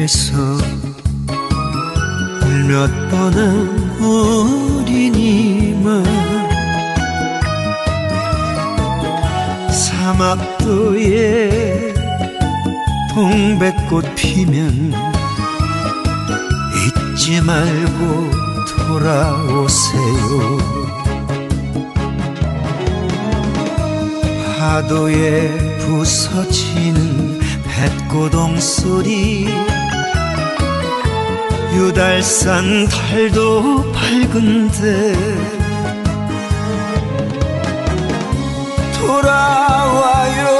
포도에서 울며 떠난 어린이만 사막도에 동백꽃 피면 잊지 말고 돌아오세요. 파도에 부서지는 뱃고동 소리 유달산 달도 밝은데 돌아와요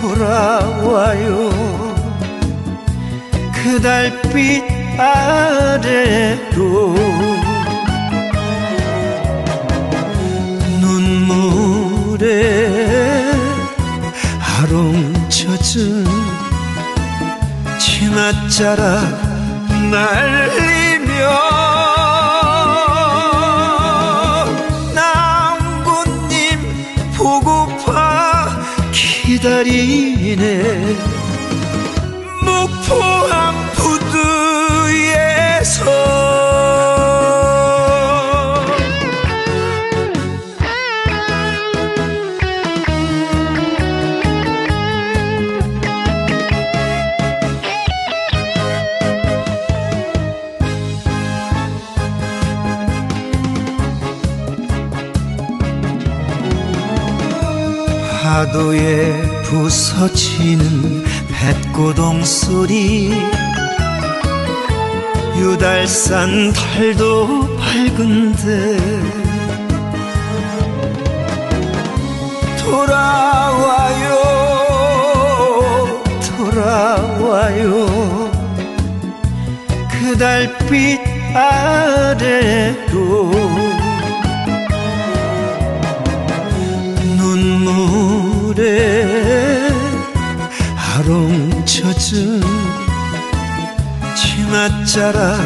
돌아와요. 그 달빛 아래로 눈물에 아롱 젖은 치맛 자락 날리며 남군님 보고파 기다리 파도에 부서지는 뱃고동 소리. 유달산 달도 밝은데 돌아와요 돌아와요. 그 달빛 아래로 자락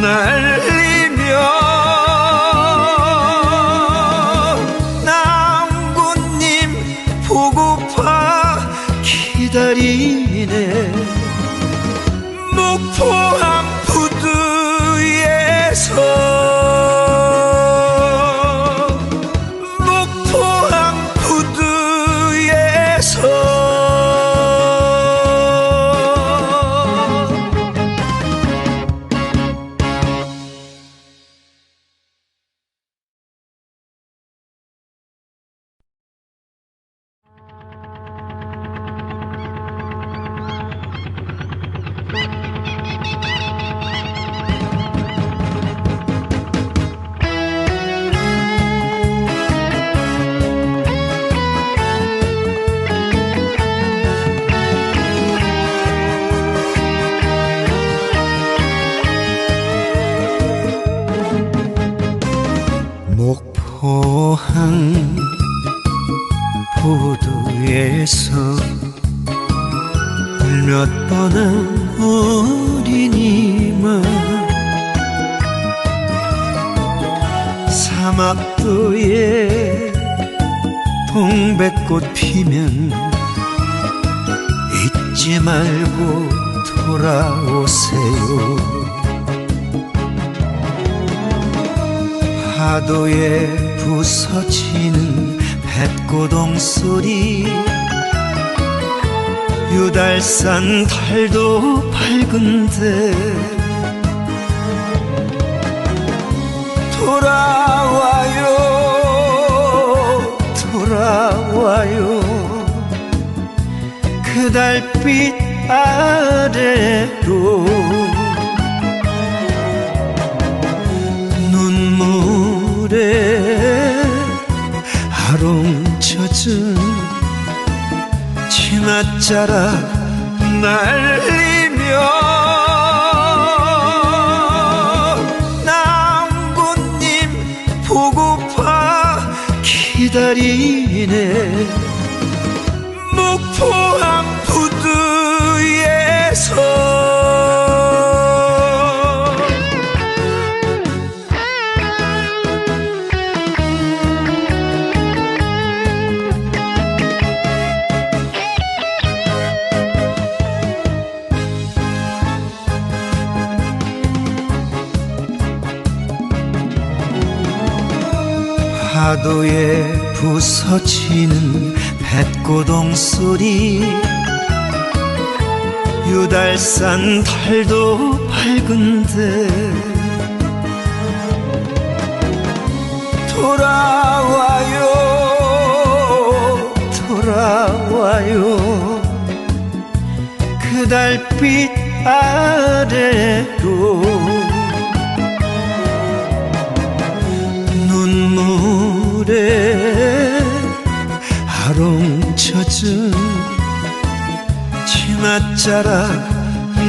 날 꽃 피면 잊지 말고 돌아오세요. 파도에 부서지는 뱃고동 소리 유달산 달도 밝은데 돌아 돌아와요. 그 달빛 아래로 눈물에 아롱젖은 치맛자락 날리며 기다리 지네. 목포함 부두에서 하도에 부서지는 뱃고동 소리. 유달산 달도 밝은데 돌아와요 돌아와요. 그 달빛 아래로 자락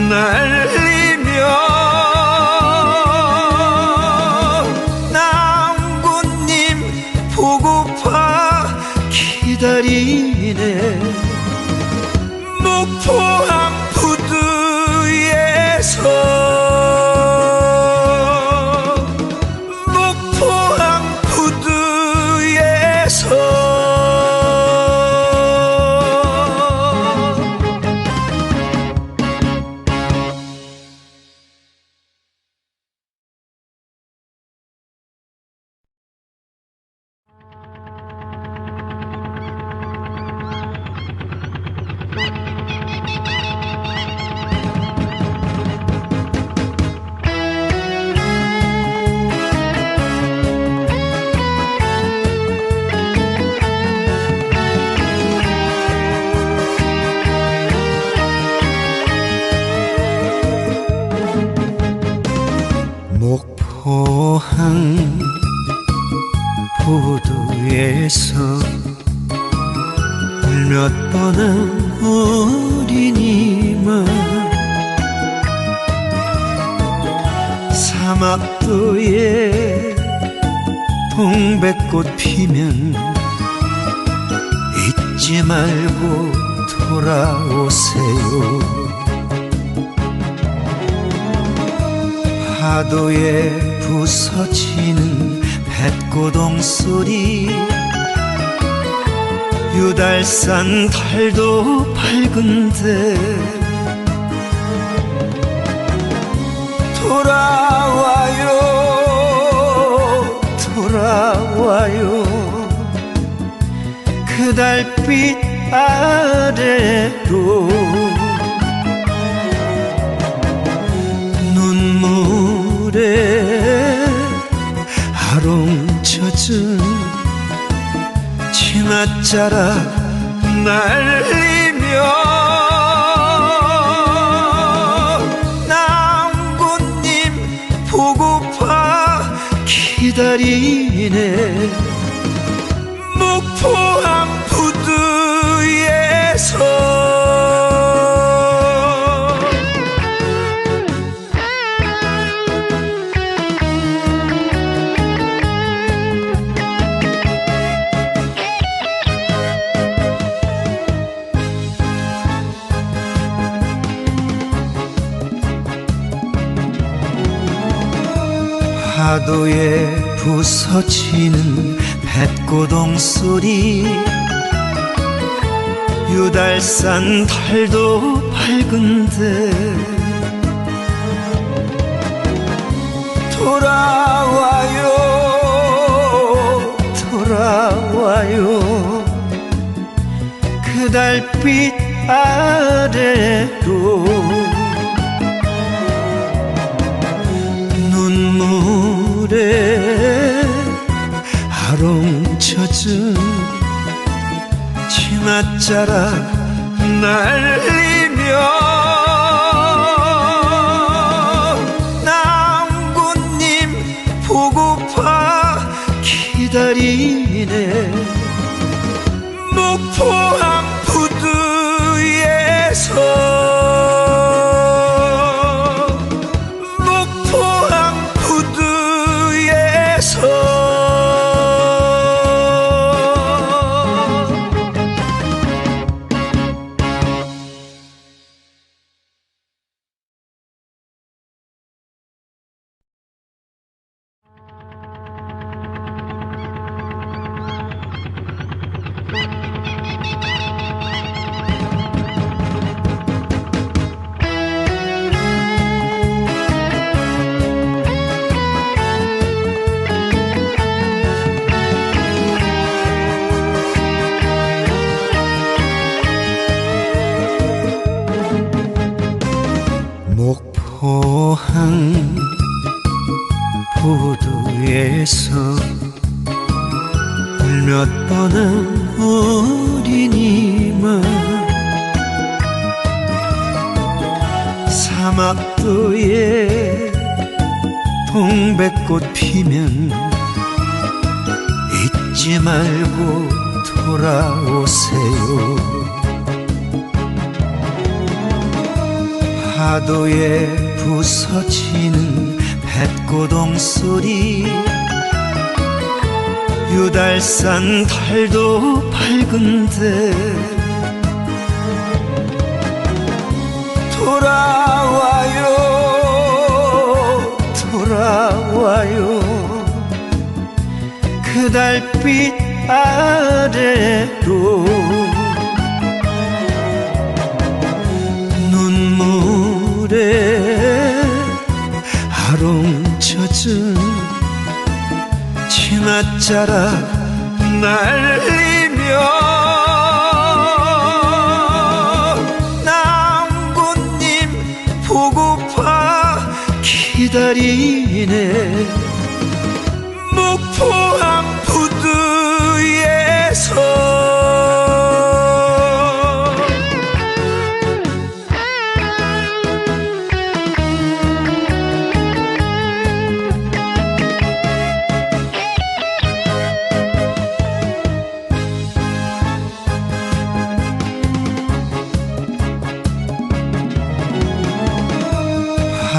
날리며 남군님 보고파 기다리네. 목포항 부두에서 사막도에 동백꽃 피면 잊지 말고 돌아오세요. 파도에 부서지는 뱃고동 소리 유달산 달도 밝은데 그 달빛 아래로 눈물에 아롱쳐진 치맛자락 날리며 남군님 보고파 기다리네 부두에서 파도에 부서지는 뱃고동 소리 유달산 달도 밝은데 돌아와요 돌아와요. 그 달빛 아래로 눈물에 아롱쳐진 치맛자락 날리며 부두에서 울며 떠난 어린이만 사막도에 동백꽃 피면 잊지 말고 돌아오세요. 파도에 부서지는 뱃고동 소리 유달산 달도 밝은데 돌아와요 돌아와요. 그 달빛 아래로 눈물에 하롱젖은 치맛자락 날리며 남군님 보고파 기다리네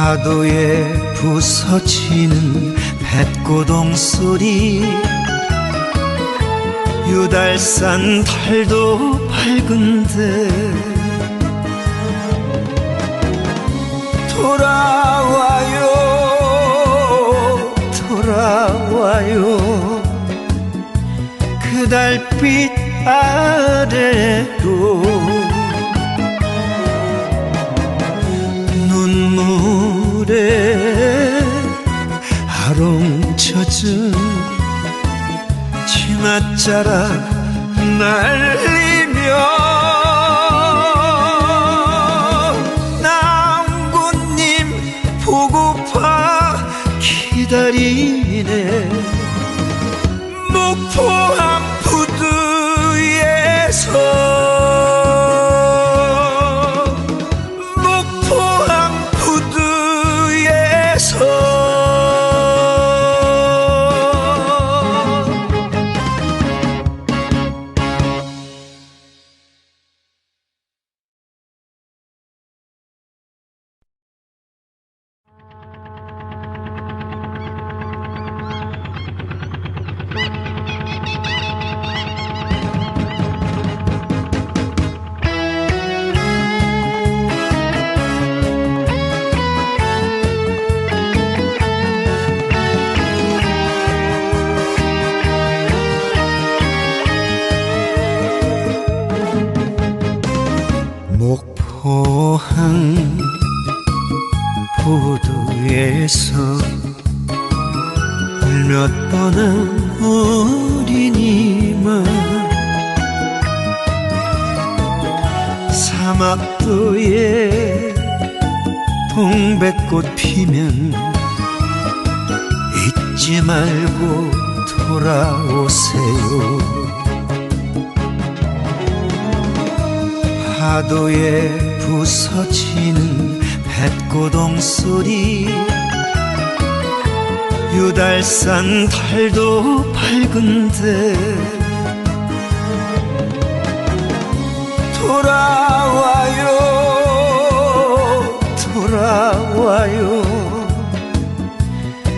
파도에 부서지는 뱃고동 소리. 유달산 달도 밝은데 돌아와요 돌아와요. 그 달빛 아래로 눈물 에 하롱젖은 치맛자락 날리며 남군님 보고파 기다리네. 목포항 부두에서 동백꽃 피면 잊지 말고 돌아오세요. 파도에 부서지는 뱃고동 소리 유달산 달도 밝은데 돌아와요 돌아와요.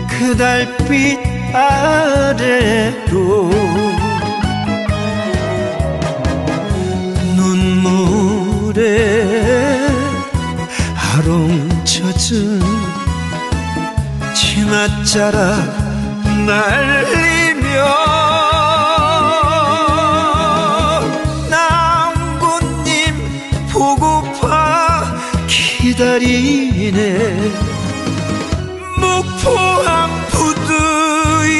그 달빛 아래로 눈물에 하롱젖은 치맛자락 날리며 남군님 보고파 기다리 시내 목포항 부두에서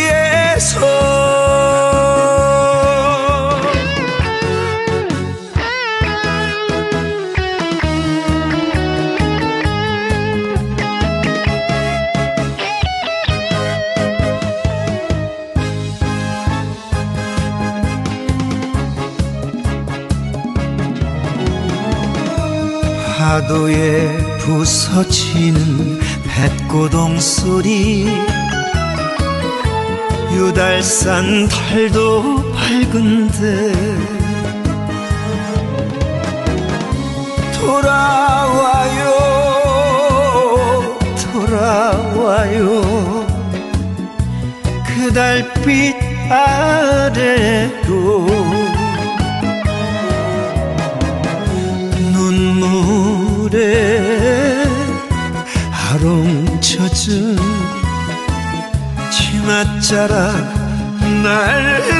파도에 부서지는 뱃고동 소리. 유달산 달도 밝은데 돌아와요 돌아와요. 그 달빛 아래로 눈물에 자락 날